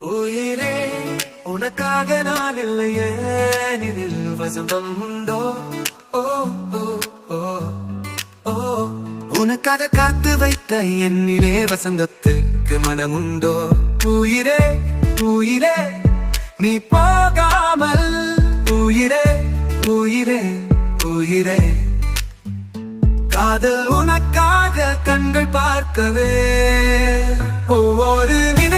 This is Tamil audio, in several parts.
உயிரே உனக்காக நான் இல்லையே. இதில் வசந்தம் உண்டோ? ஓ ஓ ஓ ஓ. உனக்காக காத்து வைத்த என்னிலே வசந்தத்துக்கு மனமுண்டோ? உயிரே உயிரே நீ போகாமல். உயிரே உயிரே உயிரே. காதல் உனக்காக கண்கள் பார்க்கவே. ஒவ்வொரு வினை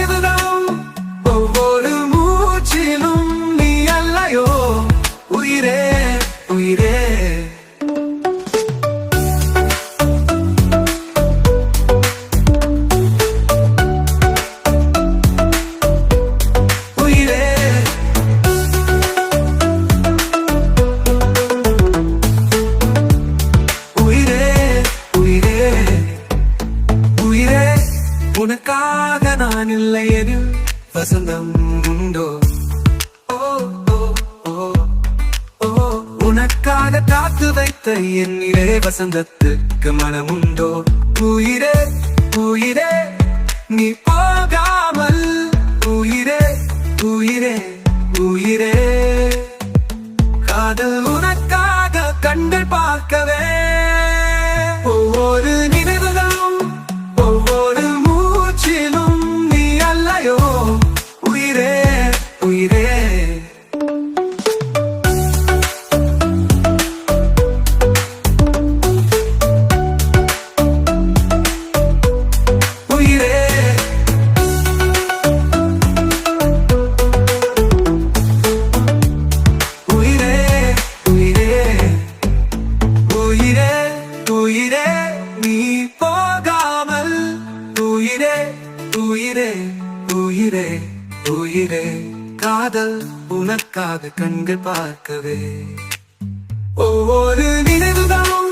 உனக்காக நான் இல்லை எனில் வசந்தம் உண்டோ? ஓ உனக்காக காத்து வைத்த என் இரே வசந்தத்துக்கு மனமுண்டோ? உயிரே உயிரே நீ போகாமல் உயிரே உயிரே உயிரே. காதல் உனக்காக கண்கள் பார்க்கவே உயிரே நீ போகாமல். உயிரே உயிரே உயிரே உயிரே. காதல் உனக்காக கண்கள் பார்க்கவே. ஒவ்வொரு நினைவுகளும்